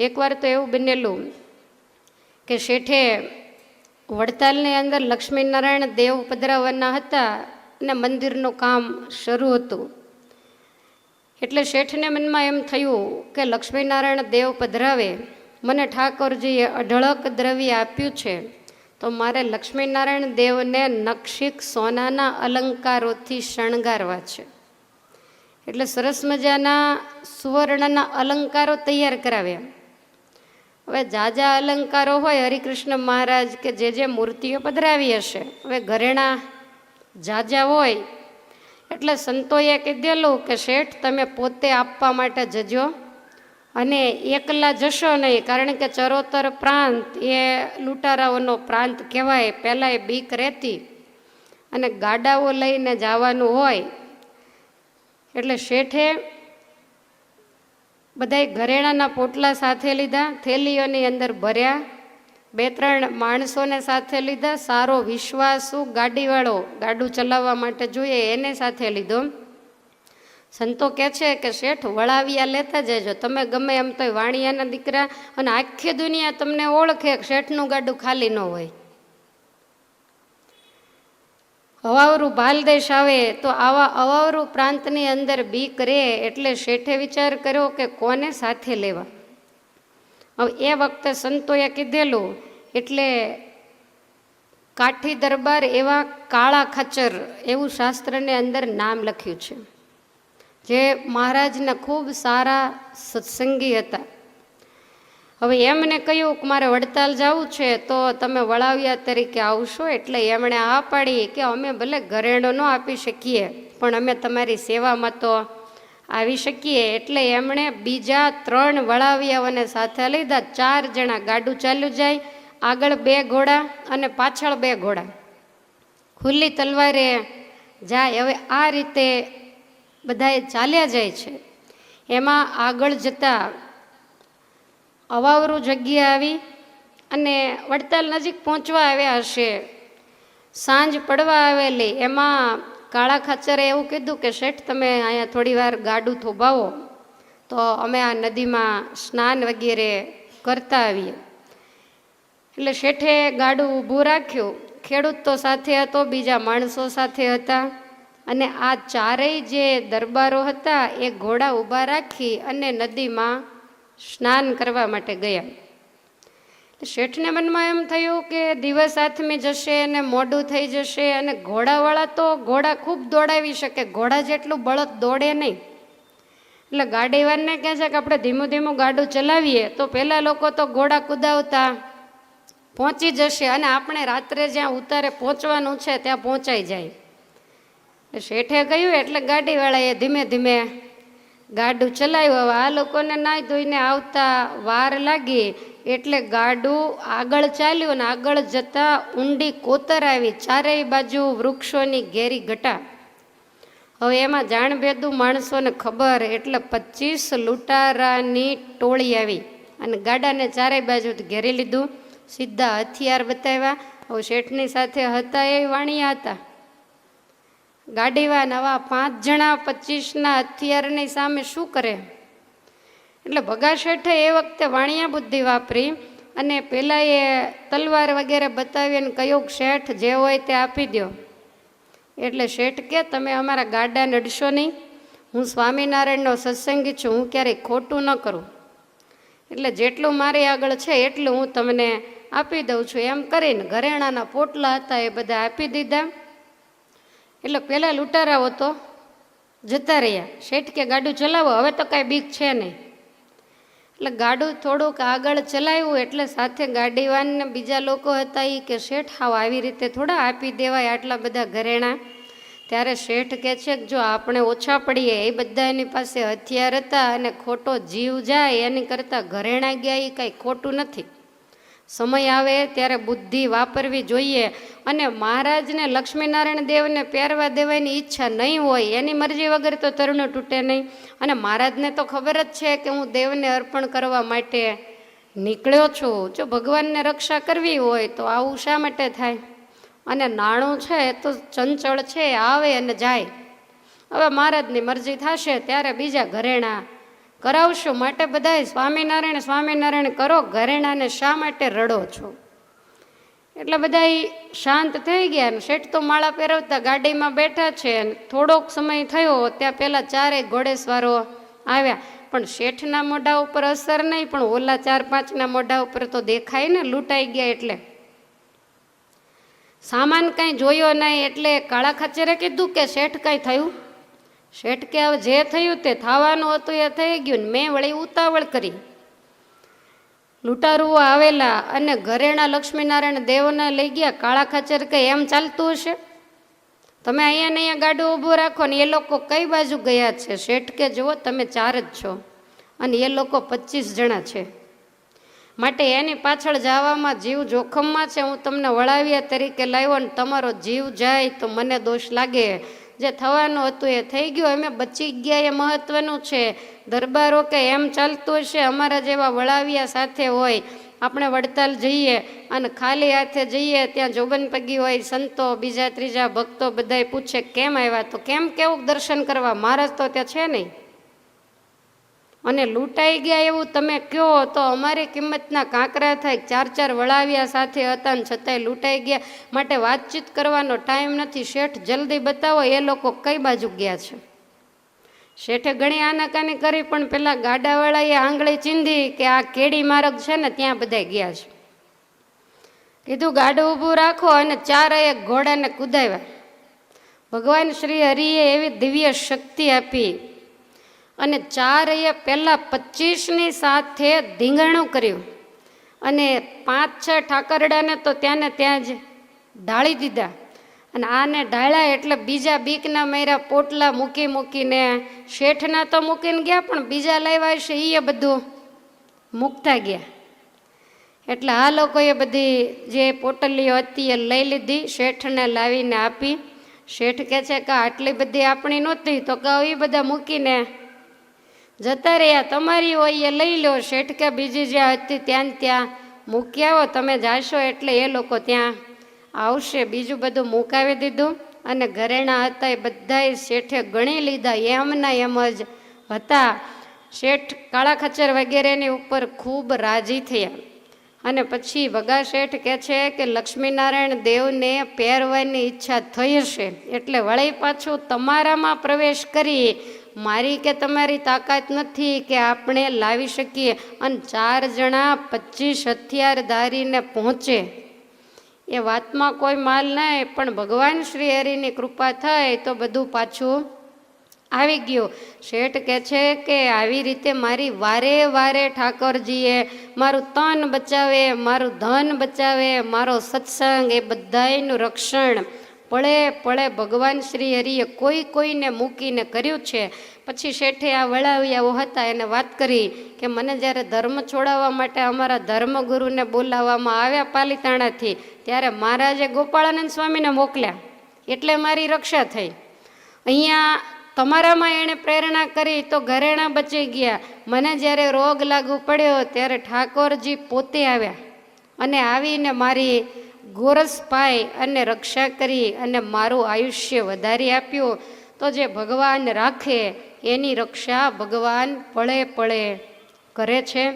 એકવાર તો એવું બનેલું કે શેઠે વડતાલની અંદર લક્ષ્મીનારાયણ દેવ પધરાવવાના હતા અને મંદિરનું કામ શરૂ હતું. એટલે શેઠને મનમાં એમ થયું કે લક્ષ્મીનારાયણ દેવ પધરાવે. મને ઠાકોરજીએ અઢળક દ્રવ્ય આપ્યું છે, તો મારે લક્ષ્મીનારાયણ દેવને નક્ષિક સોનાના અલંકારોથી શણગારવા છે. એટલે સરસ મજાના સુવર્ણના અલંકારો તૈયાર કરાવ્યા. હવે જાજા અલંકારો હોય હરિકૃષ્ણ મહારાજ કે જે જે મૂર્તિઓ પધરાવી હશે, હવે ઘરેણા જાજા હોય, એટલે સંતોએ કીધેલું કે શેઠ તમે પોતે આપવા માટે જજો અને એકલા જશો નહીં, કારણ કે ચરોતર પ્રાંત એ લૂંટારાઓનો પ્રાંત કહેવાય પહેલાં એ બીક રહેતી અને ગાડાઓ લઈને જવાનું હોય, એટલે શેઠે બધાય ઘરેણાના પોટલા સાથે લીધા, થેલીઓની અંદર ભર્યા. બે ત્રણ માણસોને સાથે લીધા, સારો વિશ્વાસુ, ગાડીવાળો ગાડું ચલાવવા માટે જોઈએ, એને સાથે લીધો. સંતો કહે છે કે, શેઠ, વળાવિયા લેતા જજો. તમે ગમે એમ તો વાણિયાના દીકરા અને આખી દુનિયા તમને ઓળખે શેઠનું ગાડું ખાલી ન હોય. અવાવરું ભાલદેશ આવે તો આવા અવાવરું પ્રાંતની અંદર બીક રહે એટલે શેઠે વિચાર કર્યો કે કોને સાથે લેવા? હવે એ વખતે સંતોએ કીધેલું, એટલે કાઠી દરબાર એવા કાળા ખચર એવું શાસ્ત્રને અંદર નામ લખ્યું છે. જે મહારાજના ખૂબ સારા સત્સંગી હતા. હવે એમને કહ્યું કે મારે વડતાલ જવું છે, તો તમે વળાવ્યા તરીકે આવશો એટલે એમણે આ પાડી કે અમે ભલે ઘરેણો ન આપી શકીએ, પણ અમે તમારી સેવામાં તો આવી શકીએ. એટલે એમણે બીજા ત્રણ વળાવિયાઓને સાથે લીધા. ચાર જણા ગાડું ચાલ્યું જાય, આગળ બે ઘોડા અને પાછળ બે ઘોડા. ખુલ્લી તલવારે જાય. હવે આ રીતે બધાએ ચાલ્યા જાય છે. એમાં આગળ જતા અવાવરું જગ્યા આવી અને વડતાલ નજીક પહોંચવા આવ્યા હશે. સાંજ પડવા આવેલી. એમાં કાળા ખાચરે એવું કીધું કે, શેઠ, તમે અહીંયા થોડી વાર ગાડું થોભાવો. તો અમે આ નદીમાં સ્નાન વગેરે કરતા આવીએ. એટલે શેઠે ગાડું ઊભું રાખ્યું. ખેડૂત તો સાથે હતો, બીજા માણસો સાથે હતા. અને આ ચારેય જે દરબારો હતા, એ ઘોડા ઊભા રાખી અને નદીમાં સ્નાન કરવા માટે ગયા. શેઠને મનમાં એમ થયું કે દિવસ આથમી જશે અને મોડું થઈ જશે અને ઘોડાવાળા તો ઘોડા ખૂબ દોડાવી શકે, ઘોડા જેટલું બળદ દોડે નહીં. એટલે ગાડીવારને કહે છે કે આપણે ધીમું ધીમું ગાડું ચલાવીએ, તો પહેલાં લોકો તો ઘોડા કુદાવતા પહોંચી જશે અને આપણે રાત્રે જ્યાં ઉતારે પહોંચવાનું છે ત્યાં પહોંચાઈ જાય. શેઠે કહ્યું, એટલે ગાડીવાળાએ ધીમે ધીમે ગાડું ચલાવ્યું હવે આ લોકોને નાહી ધોઈને આવતા વાર લાગી. એટલે ગાડું આગળ ચાલ્યું અને આગળ જતાં ઊંડી કોતર આવી ચારેય બાજુ વૃક્ષોની ઘેરી ઘટા. હવે એમાં જાણભેદું માણસોને ખબર એટલે પચીસ લૂંટારાની ટોળી આવી અને ગાડાને ચારેય બાજુ ઘેરી લીધું. સીધા હથિયાર બતાવ્યા. હવે શેઠની સાથે હતા એ વાણિયા હતા. ગાડીવાન નવા પાંચ જણા પચીસના હથિયારની સામે શું કરે? એટલે ભગા શેઠે એ વખતે વાણિયા બુદ્ધિ વાપરી અને પહેલાં એ તલવાર વગેરે બતાવી અને કયું શેઠ જે હોય તે આપી દો એટલે શેઠ કે, તમે અમારા ગાડા નડશો નહીં. હું સ્વામિનારાયણનો સત્સંગી છું. હું ક્યારેય ખોટું ન કરું. એટલે જેટલું મારી આગળ છે એટલું હું તમને આપી દઉં છું. એમ કરીને ઘરેણાના પોટલા હતા એ બધા આપી દીધા. એટલે પહેલાં લૂંટારાઓ તો જતા રહ્યા. શેઠ કે ગાડું ચલાવો, હવે તો કાંઈ બીક છે નહીં. એટલે ગાડું થોડુંક આગળ ચલાવ્યું, એટલે સાથે ગાડીવાનને બીજા લોકો હતા એ કે, શેઠ, હાવ આવી રીતે થોડા આપી દેવાય આટલા બધા ઘરેણા. ત્યારે શેઠ કહે છે કે, જો આપણે ઓછા પડીએ, એ બધા એની પાસે હથિયાર હતા અને ખોટો જીવ જાય, એની કરતાં ઘરેણા ગયા એ કાંઈ ખોટું નથી. સમય આવે ત્યારે બુદ્ધિ વાપરવી જોઈએ અને મહારાજને લક્ષ્મીનારાયણ દેવને પહેરવા દેવાની ઈચ્છા નહીં હોય, એની મરજી વગર તો તરુણ તૂટે નહીં. અને મહારાજને તો ખબર જ છે કે હું દેવને અર્પણ કરવા માટે નીકળ્યો છું. જો ભગવાનને રક્ષા કરવી હોય તો આવું શા માટે થાય? અને નાણું છે તો ચંચળ છે, આવે અને જાય. હવે મહારાજની મરજી થશે ત્યારે બીજા ઘરેણા કરાવશું માટે બધાય સ્વામિનારાયણ સ્વામિનારાયણ કરો, ઘરેણાને શા માટે રડો છો? એટલે બધા શાંત થઈ ગયા ને શેઠ તો માળા પહેરવતા ગાડીમાં બેઠા છે અને થોડોક સમય થયો ત્યાં પહેલાં ચારેય ઘોડેસવારો આવ્યા. પણ શેઠના મોઢા ઉપર અસર નહીં, પણ ઓલા ચાર પાંચના મોઢા ઉપર તો દેખાય ને લૂંટાઈ ગયા એટલે. સામાન કાંઈ જોયો નહીં એટલે કાળા ખાચરે કીધું કે શેઠ કાંઈ થયું? શેઠ કે હવે જે થયું તે થવાનું હતું એ થઈ ગયું ને મેં વળી ઉતાવળ કરી. લૂંટારુઓ આવેલા અને ઘરેણા લક્ષ્મીનારાયણ દેવને લઈ ગયા, કાળા ખચર કે એમ ચાલતું હશે? તમે અહીંયા ને અહીંયા ગાડું ઊભું રાખો ને એ લોકો કઈ બાજુ ગયા છે? શેઠ કે, જુઓ, તમે ચાર જ છો અને એ લોકો પચીસ જણા છે. માટે એની પાછળ જવામાં જીવ જોખમમાં છે. હું તમને વળાવ્યા તરીકે લાવ્યો ને તમારો જીવ જાય તો મને દોષ લાગે. જે થવાનું હતું એ થઈ ગયું. અમે બચી ગયા એ મહત્વનું છે. દરબારો કે એમ ચાલતું હશે, અમારા જેવા વળાવ્યા સાથે હોય, આપણે વડતાલ જઈએ અને ખાલી હાથે જઈએ, ત્યાં જોબન પગી હોય, સંતો, બીજા ત્રીજા ભક્તો બધાય પૂછે, કેમ આવ્યા? તો કેમ કેવું દર્શન કરવા? મહારાજ તો ત્યાં છે નહીં. અને લૂંટાઈ ગયા એવું તમે કહો તો અમારી કિંમતના કાંકરા થાય, ચાર ચાર વળાવ્યા સાથે હતા ને છતાંય લૂંટાઈ ગયા. માટે વાતચીત કરવાનો ટાઈમ નથી. શેઠ, જલ્દી બતાવો, એ લોકો કઈ બાજુ ગયા છે? શેઠે ઘણી આનાકાની કરી, પણ પેલા ગાડાવાળાએ આંગળી ચીંધી કે આ કેડી માર્ગ છે ને, ત્યાં બધા ગયા છે. કીધું, ગાડું ઊભું રાખો અને ચાર એક ઘોડાને કુદાવ્યા. ભગવાન શ્રી હરિએ એવી દિવ્ય શક્તિ આપી અને ચારએ પહેલાં પચીસની સાથે ધીંગાણું કર્યું. અને પાંચ, છ ઠાકરડાને તો ત્યાંને ત્યાં જ ઢાળી દીધા. અને આને ઢાળ્યા એટલે બીજા બીકના મેરા પોટલા મૂકી મૂકીને શેઠના તો મૂકીને ગયા, પણ બીજા લાવ્યા છે એ બધું મૂકતા ગયા. એટલે આ લોકોએ બધી જે પોટલીઓ હતી એ લઈ લીધી, શેઠને લાવીને આપી. શેઠ કહે છે કે આટલી બધી આપણી નહોતી, તો કહો એ બધા મૂકીને જતા રહ્યા. તમારી હોય એ લઈ લો શેઠ કે બીજી જ્યાં હતી ત્યાં ત્યાં મૂકી આવો. તમે જાશો એટલે એ લોકો ત્યાં આવશે. બીજું બધું મુકાવી દીધું અને ઘરેણા હતા એ બધાએ શેઠે ગણી લીધા. એમના એમ જ હતા. શેઠ કાળા ખચર વગેરેની ઉપર ખૂબ રાજી થયા. અને પછી વગા શેઠ કહે છે કે લક્ષ્મીનારાયણ દેવને પહેરવાની ઈચ્છા થઈ હશે. એટલે વળી પાછું તમારામાં પ્રવેશ કરી મારી કે તમારી તાકાત નથી કે આપણે લાવી શકીએ. અને ચાર જણા પચીસ હથિયાર ધારીને પહોંચે. એ વાતમાં કોઈ માલ નહીં પણ ભગવાન શ્રી હરિની કૃપા થાય તો બધું પાછું આવી ગયું. શેઠ કહે છે કે આવી રીતે મારી વારે વારે ઠાકોરજીએ મારું તન બચાવે, મારું ધન બચાવે, મારો સત્સંગ એ બધાયનું રક્ષણ. પળે પળે ભગવાન શ્રી હરિએ કોઈ કોઈને મૂકીને કર્યું છે? પછી શેઠે આ વળાવ્યાઓ હતા એને વાત કરી કે મને જ્યારે ધર્મ છોડાવવા માટે અમારા ધર્મગુરુને બોલાવવામાં આવ્યા પાલિતાણાથી, ત્યારે મહારાજે ગોપાળાનંદ સ્વામીને મોકલ્યા. એટલે મારી રક્ષા થઈ. અહીંયા તમારામાં એણે પ્રેરણા કરી તો ઘરેણા બચી ગયા. મને જ્યારે રોગ લાગુ પડ્યો ત્યારે ઠાકોરજી પોતે આવ્યા અને આવીને મારી ગોરસ પાઈ અને રક્ષા કરી અને મારું આયુષ્ય વધારી આપ્યું, તો જે ભગવાન રાખે, એની રક્ષા ભગવાન પળે પળે કરે છે.